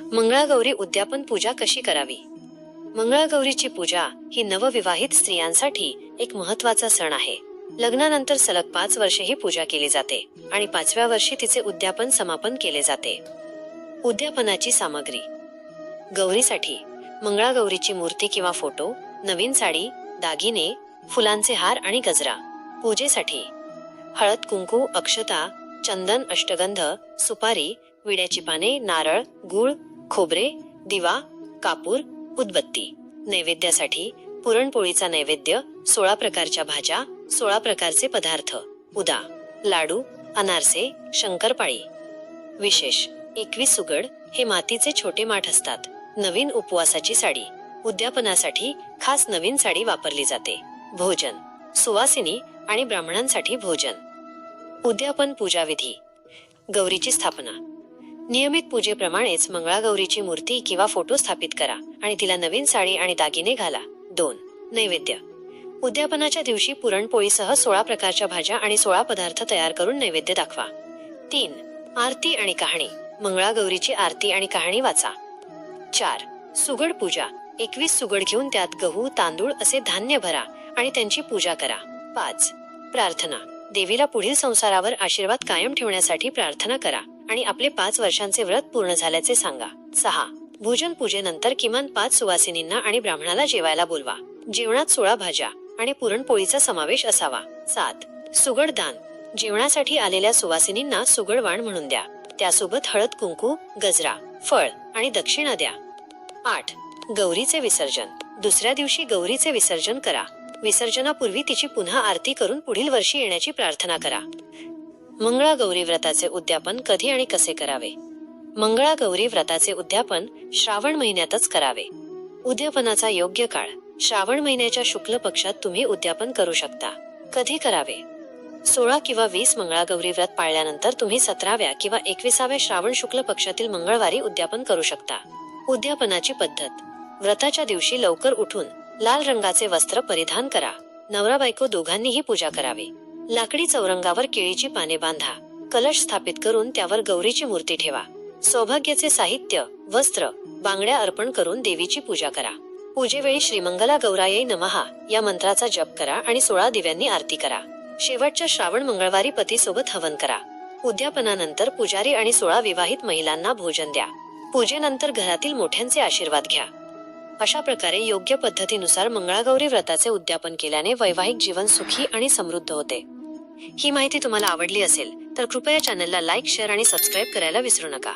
मंगळागौरी उद्यापन पूजा कशी करावी? मंगळागौरीची पूजा ही नवविवाहित स्त्रियांसाठी एक महत्त्वाचा सण आहे. लग्नानंतर सलग पाच वर्षे ही पूजा केली जाते आणि पाचव्या वर्षी तिचे उद्यापन समापन केले जाते. उद्यापनाची सामग्री. गौरीसाठी मंगळागौरीची मूर्ती किंवा फोटो नवीन साडी दागिने फुलांचे हार आणि गजरा. पूजेसाठी हळद कुंकू अक्षता चंदन अष्टगंध सुपारी विड्याची पाने नारळ गुळ खोबरे दिवा कापूर उदबत्ती. नैवेद्यासाठी पुरणपोळीचा नैवेद्य सोळा प्रकारच्या भाज्या सोळा प्रकारचे पदार्थ. उदा. लाडू अनारसे शंकरपाळी. विशेष. एकवीस सुगड हे मातीचे छोटे माठ असतात. नवीन उपवासाची साडी. उद्यापनासाठी खास नवीन साडी वापरली जाते. भोजन. सुवासिनी आणि ब्राह्मणांसाठी भोजन. उद्यापन पूजाविधी. गौरीची स्थापना. नियमित पूजेप्रमाणेच मंगळागौरीची मूर्ती किंवा फोटो स्थापित करा आणि तिला नवीन साडी आणि दागिने घाला. दोन नैवेद्य. उद्यापनाच्या दिवशी पुरणपोळीसह सोळा प्रकारच्या भाज्या आणि सोळा पदार्थ तयार करून नैवेद्य दाखवा. तीन आरती आणि कहाणी. मंगळागौरीची आरती आणि कहाणी वाचा. चार सुगड पूजा. एकवीस सुगड घेऊन त्यात गहू तांदूळ असे धान्य भरा आणि त्यांची पूजा करा. पाच प्रार्थना. देवीला पुढील संसारावर आशीर्वाद कायम ठेवण्यासाठी प्रार्थना करा. आणि आपले पाच वर्षांचे व्रत पूर्ण झाल्याचे सांगा. सहा. भोजन पूजेनंतर किमान पाच सुवासिनींना आणि ब्राह्मणाला जेवायला बोलवा. जेवणात सोळा भाज्या आणि पुरणपोळीचा समावेश असावा. सात. सुगड दान. जेवणासाठी आलेल्या सुवासिनींना सुगडवाण म्हणून द्या. त्यासोबत हळद कुंकू गजरा फळ आणि दक्षिणा द्या. आठ. गौरीचे विसर्जन. दुसऱ्या दिवशी गौरीचे विसर्जन करा. विसर्जनापूर्वी तिची पुन्हा आरती करून पुढील वर्षी येण्याची प्रार्थना करा. मंगळागौरी व्रताचे उद्यापन कधी आणि कसे करावे? मंगळागौरी व्रताचे उद्यापन श्रावण महिन्यातच करावे. उद्यापनाचा योग्य काळ. श्रावण महिन्याच्या शुक्ल पक्षात तुम्ही उद्यापन करू शकता. कधी करावे? सोळा किंवा वीस मंगळागौरी व्रत पाळल्यानंतर तुम्ही सतराव्या किंवा एकविसाव्या श्रावण शुक्ल पक्षातील मंगळवारी उद्यापन करू शकता. उद्यापनाची पद्धत. व्रताच्या दिवशी लवकर उठून लाल रंगाचे वस्त्र परिधान करा. नवरा बायको दोघांनीही पूजा करावी. लाकडी चौरंगावर केळीची पाने बांधा. कलश स्थापित करून त्यावर गौरीची मूर्ती ठेवा. सौभाग्याचे साहित्य वस्त्र बांगड्या अर्पण करून देवीची पूजा करा. पूजेवेळी श्रीमंगला गौरायै नमहा या मंत्राचा जप करा आणि सोळा दिव्यांनी आरती करा. शेवटच्या श्रावण मंगळवारी पतीसोबत हवन करा. उद्यापनानंतर पुजारी आणि सोळा विवाहित महिलांना भोजन द्या. पूजेनंतर घरातील मोठ्यांचे आशीर्वाद घ्या. अशा प्रकारे योग्य पद्धतीनुसार मंगळागौरी व्रताचे उद्यापन केल्याने वैवाहिक जीवन सुखी आणि समृद्ध होते. ही माहिती तुम्हाला आवडली असेल तर कृपया चॅनलला लाईक शेअर आणि सबस्क्राईब करायला विसरू नका.